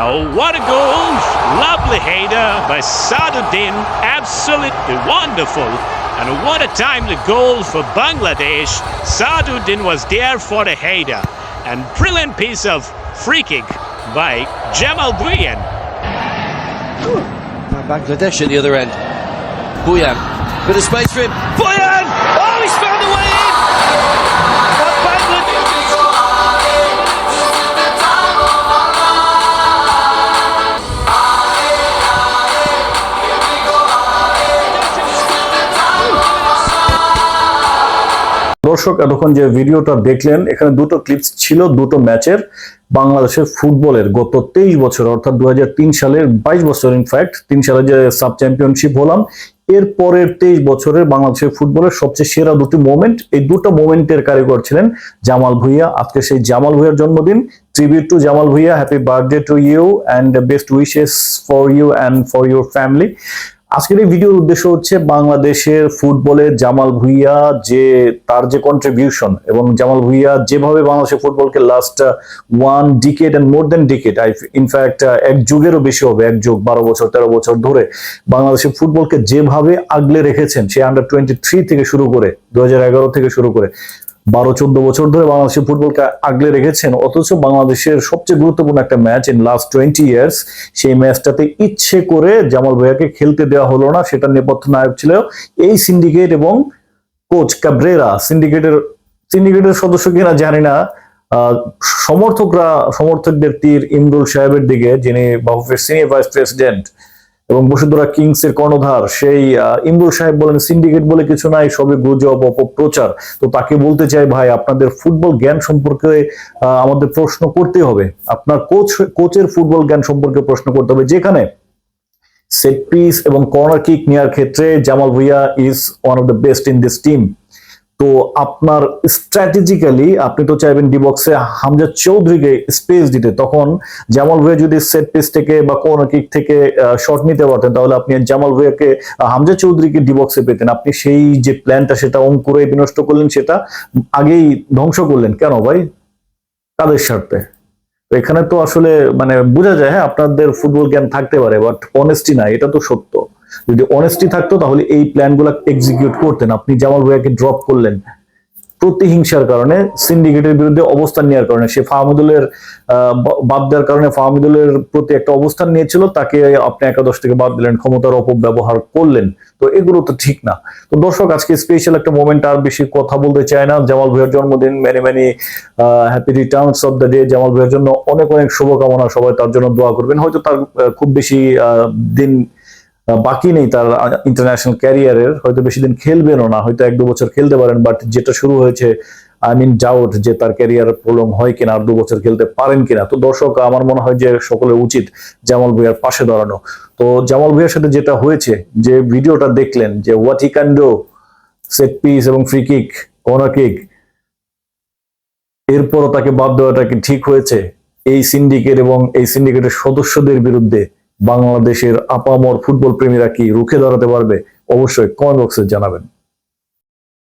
Oh, what a goal! Lovely header by Saduddin. Absolutely wonderful. And what a timely goal for Bangladesh. Saduddin was there for the header. And brilliant piece of free kick by Jamal Guyen. Bangladesh at the other end. Buyan. Bit of space for him. Buyan! Oh, he's দর্শক, এতক্ষণ যে ভিডিওটা দেখলেন, এখানে দুটো clips ছিল, দুটো ম্যাচের বাংলাদেশের ফুটবলের গত তেইশ বছর, অর্থাৎ দু হাজার তিন সালের বাইশ বছর ইনফ্যাক্ট তিন সালে যে সাব চ্যাম্পিয়নশিপ হলাম, এর পরের তেইশ বছরের বাংলাদেশের ফুটবলের সবচেয়ে সেরা দুটি মোমেন্ট এই দুটো মোমেন্টের কারিগর ছিলেন জামাল ভুইয়া। আজকে সেই জামাল ভুইয়ার জন্মদিন। Tribute to Jamal Bhuiya happy birthday to you and best wishes for you and for your family আজকের এই ভিডিওর উদ্দেশ্য হচ্ছে বাংলাদেশের ফুটবলে জামাল ভুইয়া যে তার যে কন্ট্রিবিউশন এবং জামাল ভুইয়া যেভাবে বাংলাদেশের ফুটবলকে last one decade and more than decade I in fact এক যুগেরও বেশি হবে, এক যুগ, বারো বছর, তেরো বছর ধরে বাংলাদেশের ফুটবলকে যেভাবে আগলে রেখেছেন, সে আন্ডার টোয়েন্টি থ্রি থেকে শুরু করে দু হাজার এগারো থেকে শুরু করে বারো, চোদ্দ বছর ধরে বাংলাদেশের ফুটবলকে আগলে রেখেছেন, অথচ বাংলাদেশের সবচেয়ে গুরুত্বপূর্ণ একটা match in last twenty years সেই ম্যাচটাতে ইচ্ছে করে জামাল ভাইয়াকে খেলতে দেওয়া হলো না, সেটা নেপথ্য নায়ক ছিল এই সিন্ডিকেট এবং কোচ কাব্রেরা সিন্ডিকেটের সিন্ডিকেটের সদস্য কিনা জানি না। সমর্থকরা, সমর্থকদের তীর ইমরুল সাহেবের দিকে, যিনি বাফুফের সিনিয়র ভাইস প্রেসিডেন্ট এবং বসুন্ধরা কিংস এর কর্ণধার সেই ইমরুল সাহেব বলেন সিন্ডিকেট বলে কিছু নাই, সবই গুজব অপপ্রচার তো তাকে বলতে চাই ভাই, আপনাদের ফুটবল জ্ঞান সম্পর্কে আমাদের প্রশ্ন করতে হবে। আপনার কোচ কোচের ফুটবল জ্ঞান সম্পর্কে প্রশ্ন করতে হবে, যেখানে সেট পিস এবং কর্নার কিক নেওয়ার ক্ষেত্রে Jamal Bhuiya is one of the best in this team তো আপনার স্ট্র্যাটেজিক্যালি আপনি তো চাইবেন ডিবক্সে হামজা চৌধুরীকে স্পেস দিতে। তখন জামাল ভুইয়া যদি সেট পিস থেকে বা কর্নার কিক থেকে শট নিতে পারতেন তাহলে আপনি জামাল ভুইয়াকে আহ, হামজা চৌধুরীকে ডিবক্সে পেতেন। আপনি সেই যে প্ল্যানটা সেটা অঙ্কুরে বিনষ্ট করলেন সেটা আগেই ধ্বংস করলেন। কেন ভাই? কাদের স্বার্থে? এখানে তো আসলে মানে বোঝা যায় হ্যাঁ আপনাদের ফুটবল জ্ঞান থাকতে পারে বাট অনেস্টি নাই এটা তো সত্য। যদি অনেস্টি থাকতো, তাহলে এই প্ল্যানগুলা এক্সিকিউট করতেন। আপনি জামাল ভাইয়াকে ড্রপ করলেন প্রতিহিংসার কারণে সিন্ডিকেটের বিরুদ্ধে অবস্থান নেওয়ার কারণে, সে ফাহমিদুলের বাদ দেওয়ার কারণে ফাহমিদুলের প্রতি একটা অবস্থান নিয়েছিল, তাকে আপনি একাদশ থেকে বাদ দিলেন, ক্ষমতার অপব্যবহার করলেন। তো এগুলো তো ঠিক না। তো দর্শক, আজকে স্পেশাল একটা মোমেন্ট আর বেশি কথা বলতে চায় না। জামাল ভাইয়ের জন্মদিন many many happy returns of the day Jamal ভাইয়ের জন্য অনেক অনেক শুভকামনা সবাই, তার জন্য দোয়া করবেন। হয়তো তার খুব বেশি দিন বাকি নেই তার ইন্টারন্যাশনাল ক্যারিয়ারের হয়তো বেশি দিন খেলবেনও না, হয়তো এক দু বছর খেলতে পারেন বাট যেটা শুরু হয়েছে আই মিন ডাউট যে তার ক্যারিয়ার প্রলং হয় কিনা, আর দু বছর খেলতে পারেন কিনা। তো দর্শক, আমার মনে হয় যে সকলের উচিত জামাল ভুইয়ার পাশে দাঁড়ানো। তো জামাল ভুইয়ার সাথে যেটা হয়েছে, যে ভিডিওটা দেখলেন, যে what he can do set piece এবং ফ্রি কিক কর্নার কিক এরপরও তাকে বাদ দেওয়াটা কি ঠিক হয়েছে? এই সিন্ডিকেট এবং এই সিন্ডিকেটের সদস্যদের বিরুদ্ধে বাংলাদেশের আপামর ফুটবল প্রেমীরা কি রুখে দাঁড়াতে পারবে? অবশ্যই কমেন্ট বক্সে জানাবেন।